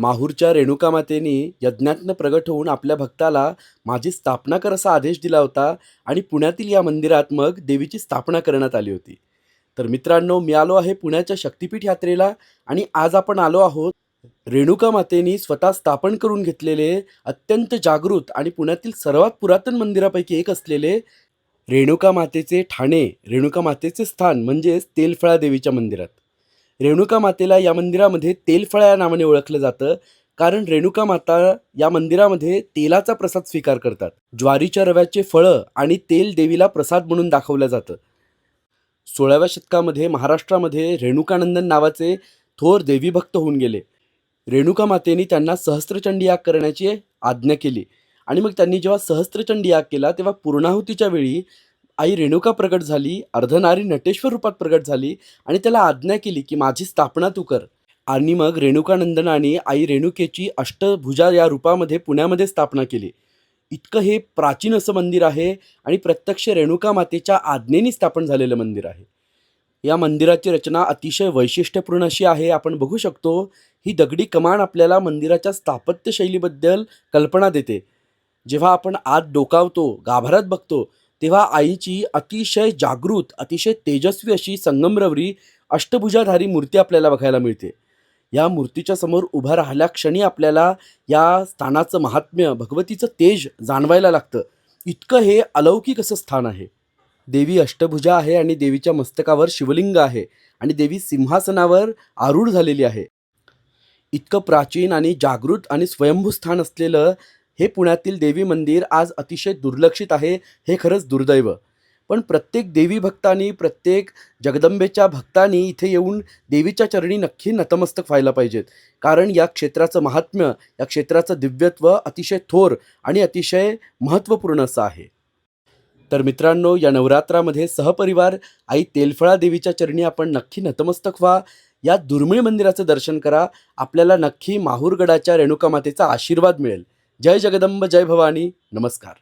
माहूरच्या रेणुका मातेनी यज्ञातनं प्रगट होऊन आपल्या भक्ताला माझी स्थापना कर असा आदेश दिला होता आणि पुण्यातील या मंदिरात मग देवीची स्थापना करण्यात आली होती. तर मित्रांनो मी आलो आहे पुण्याच्या शक्तिपीठ यात्रेला आणि आज आपण आलो आहोत रेणुका मातेनी स्वतः स्थापन करून घेतलेले अत्यंत जागृत आणि पुण्यातील सर्वात पुरातन मंदिरापैकी एक असलेले रेणुका मातेचे ठाणे रेणुका मातेचे स्थान म्हणजेच तेलफळा देवीच्या मंदिरात. रेणुका मातेला या मंदिरामध्ये तेलफळा या नावाने ओळखलं जातं. कारण रेणुका माता या मंदिरामध्ये तेलाचा प्रसाद स्वीकार करतात. ज्वारीच्या रव्याचे फळं आणि तेल देवीला प्रसाद म्हणून दाखवलं जातं. सोळाव्या शतकामध्ये महाराष्ट्रामध्ये रेणुकानंदन नावाचे थोर देवीभक्त होऊन गेले. रेणुका मातेनी त्यांना सहस्त्रचंडी याग करण्याची आज्ञा केली. आणि मग त्यांनी जेव्हा सहस्त्रचंडी याग केला तेव्हा पूर्णाहुतीच्या वेळी आई रेणुका प्रगट झाली अर्धनारी नटेश्वर रूपात प्रगट झाली आणि त्याला आज्ञा केली की माझी स्थापना तू कर. आणि मग रेणुकानंदनाने आई रेणुकेची अष्टभुजा या रूपामध्ये पुण्यामध्ये स्थापना केली. इतकं हे प्राचीन असं मंदिर आहे आणि प्रत्यक्ष रेणुका मातेच्या आज्ञेने स्थापन झालेलं मंदिर आहे. या मंदिराची रचना अतिशय वैशिष्ट्यपूर्ण अशी आहे. आपण बघू शकतो ही दगडी कमान आपल्याला मंदिराच्या स्थापत्यशैलीबद्दल कल्पना देते. जेव्हा आपण आत डोकावतो गाभाऱ्यात बघतो तेव्हा आईची अतिशय जागृत अतिशय तेजस्वी अशी संगमरवरी अष्टभुजाधारी मूर्ती आपल्याला बघायला मिळते. या मूर्तीच्या समोर उभा राहिल्या क्षणी आपल्याला या स्थानाचं महात्म्य भगवतीचं तेज जाणवायला लागतं. इतकं हे अलौकिक असं स्थान आहे. देवी अष्टभुजा आहे आणि देवीच्या मस्तकावर शिवलिंग आहे आणि देवी सिंहासनावर आरूढ झालेली आहे. इतकं प्राचीन आणि जागृत आणि स्वयंभू स्थान असलेलं हे पुण्यातील देवी मंदिर आज अतिशय दुर्लक्षित आहे हे खरंच दुर्दैव. पण प्रत्येक देवी भक्तांनी प्रत्येक जगदंबेच्या भक्तांनी इथे येऊन देवीच्या चरणी नक्की नतमस्तक व्हायला पाहिजेत. कारण या क्षेत्राचं महात्म्य या क्षेत्राचं दिव्यत्व अतिशय थोर आणि अतिशय महत्त्वपूर्ण असं आहे. तर मित्रांनो या नवरात्रामध्ये सहपरिवार आई तेलफळा देवीच्या चरणी आपण नक्की नतमस्तक व्हा. या दुर्मिळ मंदिराचं दर्शन करा. आपल्याला नक्की माहूरगडाच्या रेणुका मातेचा आशीर्वाद मिळेल. जय जगदंब जय भवानी नमस्कार.